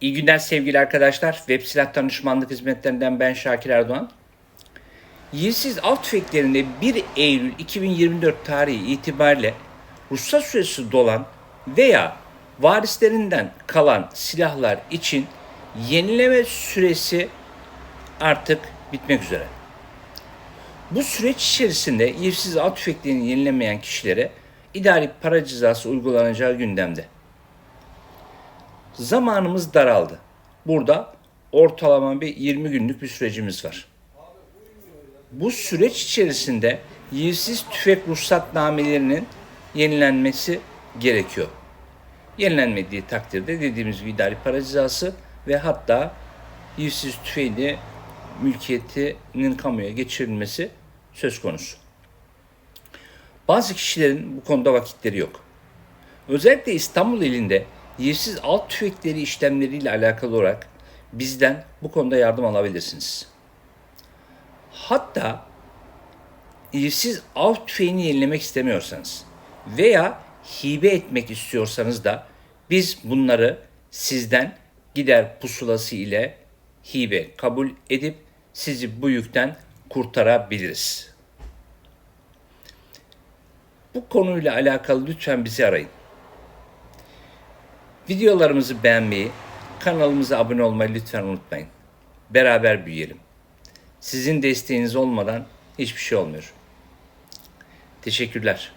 İyi günler sevgili arkadaşlar. Web silah danışmanlık hizmetlerinden ben Şakir Erdoğan. Yersiz av tüfeklerinde 1 Eylül 2024 tarihi itibariyle ruhsat süresi dolan veya varislerinden kalan silahlar için yenileme süresi artık bitmek üzere. Bu süreç içerisinde yersiz av tüfeklerini yenilemeyen kişilere idari para cezası uygulanacağı gündemde. Zamanımız daraldı. Burada ortalama bir 20 günlük bir sürecimiz var. Bu süreç içerisinde yersiz tüfek ruhsatnamelerinin yenilenmesi gerekiyor. Yenilenmediği takdirde dediğimiz gibi idari para cezası ve hatta yersiz tüfeğin mülkiyetinin kamuya geçirilmesi söz konusu. Bazı kişilerin bu konuda vakitleri yok. Özellikle İstanbul ilinde yersiz alt tüfekleri işlemleriyle alakalı olarak bizden bu konuda yardım alabilirsiniz. Hatta yersiz av tüfeğini yenilemek istemiyorsanız veya hibe etmek istiyorsanız da biz bunları sizden gider pusulası ile hibe kabul edip sizi bu yükten kurtarabiliriz. Bu konuyla alakalı lütfen bizi arayın. Videolarımızı beğenmeyi, kanalımıza abone olmayı lütfen unutmayın. Beraber büyüyelim. Sizin desteğiniz olmadan hiçbir şey olmuyor. Teşekkürler.